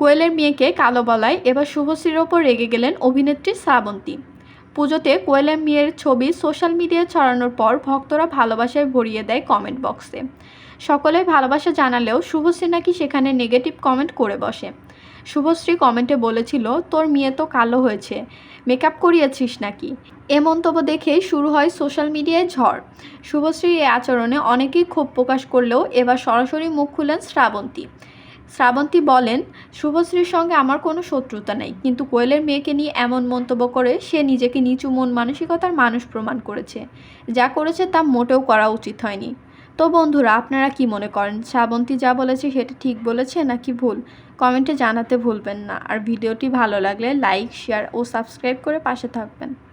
কোয়েলের মেয়েকে কালো বলায় এবার শুভশ্রীর ওপর রেগে গেলেন অভিনেত্রী শ্রাবন্তী। পুজোতে কোয়েলের মেয়ের ছবি সোশ্যাল মিডিয়ায় ছড়ানোর পর ভক্তরা ভালোবাসায় ভরিয়ে দেয় কমেন্ট বক্সে। সকলে ভালোবাসা জানালেও শুভশ্রী নাকি সেখানে নেগেটিভ কমেন্ট করে বসে। শুভশ্রী কমেন্টে বলেছিল, তোর মেয়ে তো কালো হয়েছে, মেকআপ করিয়েছিস নাকি? এ মন্তব্য দেখেই শুরু হয় সোশ্যাল মিডিয়ায় ঝড়। শুভশ্রীর এই আচরণে অনেকেই ক্ষোভ প্রকাশ করলেও এবার সরাসরি মুখ খুলেন শ্রাবন্তী। শ্রাবন্তী বলেন, শুভশ্রীর সঙ্গে আমার কোনো শত্রুতা নেই। কিন্তু কোয়েলের মেয়েকে নিয়ে এমন মন্তব্য করে সে নিজেকে নিচু মন মানসিকতার মানুষ প্রমাণ করেছে। যা করেছে তা মোটেও করা উচিত হয়নি। তো বন্ধুরা, আপনারা কি মনে করেন? শ্রাবন্তী যা বলেছে সেটা ঠিক বলেছে নাকি ভুল? কমেন্টে জানাতে ভুলবেন না। আর ভিডিওটি ভালো লাগলে লাইক, শেয়ার ও সাবস্ক্রাইব করে পাশে থাকবেন।